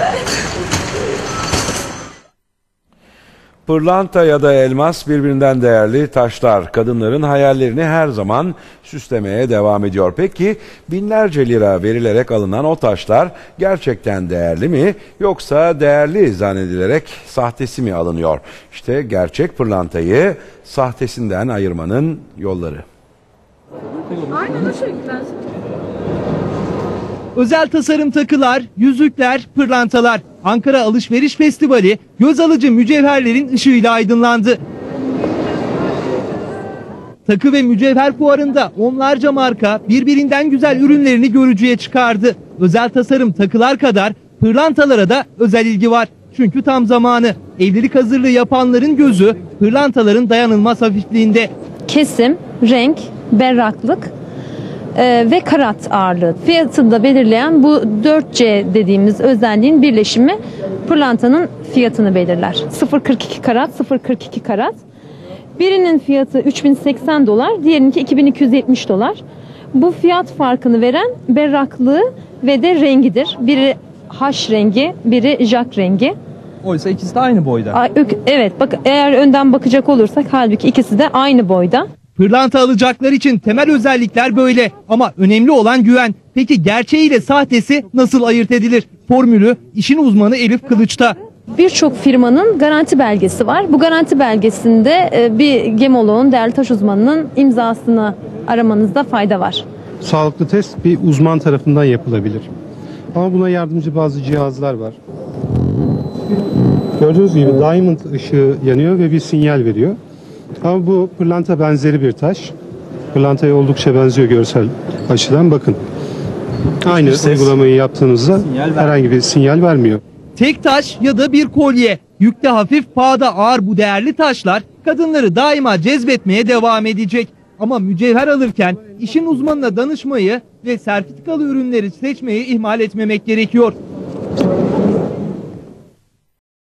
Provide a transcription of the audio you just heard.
ben. Pırlanta ya da elmas birbirinden değerli taşlar kadınların hayallerini her zaman süslemeye devam ediyor. Peki binlerce lira verilerek alınan o taşlar gerçekten değerli mi yoksa değerli zannedilerek sahtesi mi alınıyor? İşte gerçek pırlantayı sahtesinden ayırmanın yolları. Aynen o şekilde. Özel tasarım takılar, yüzükler, pırlantalar. Ankara Alışveriş Festivali göz alıcı mücevherlerin ışığıyla aydınlandı. Takı ve mücevher fuarında onlarca marka birbirinden güzel ürünlerini görücüye çıkardı. Özel tasarım takılar kadar pırlantalara da özel ilgi var. Çünkü tam zamanı. Evlilik hazırlığı yapanların gözü pırlantaların dayanılmaz hafifliğinde. kesim, renk, berraklık e, ve karat ağırlığı. Fiyatını da belirleyen bu 4C dediğimiz özelliğin birleşimi pırlantanın fiyatını belirler. 0.42 karat, 0.42 karat. Birinin fiyatı 3080 dolar, diğerininki 2270 dolar. Bu fiyat farkını veren berraklığı ve de rengidir. Biri haş rengi, biri jak rengi. Oysa ikisi de aynı boyda. Evet, bak eğer önden bakacak olursak halbuki ikisi de aynı boyda. Pırlanta alacaklar için temel özellikler böyle ama önemli olan güven. Peki gerçeğiyle sahtesi nasıl ayırt edilir? Formülü işin uzmanı Elif Kılıç'ta. Birçok firmanın garanti belgesi var. Bu garanti belgesinde e, bir gemoloğun, değerli taş uzmanının imzasını aramanızda fayda var. Sağlıklı test bir uzman tarafından yapılabilir. Ama buna yardımcı bazı cihazlar var. Gördüğünüz gibi diamond ışığı yanıyor ve bir sinyal veriyor. Ama bu pırlanta benzeri bir taş. Pırlantaya oldukça benziyor görsel açıdan. Bakın. Aynı uygulamayı yaptığınızda herhangi bir sinyal vermiyor. Tek taş ya da bir kolye. Yükte hafif, pahada ağır bu değerli taşlar kadınları daima cezbetmeye devam edecek. Ama mücevher alırken işin uzmanına danışmayı ve sertifikalı ürünleri seçmeyi ihmal etmemek gerekiyor.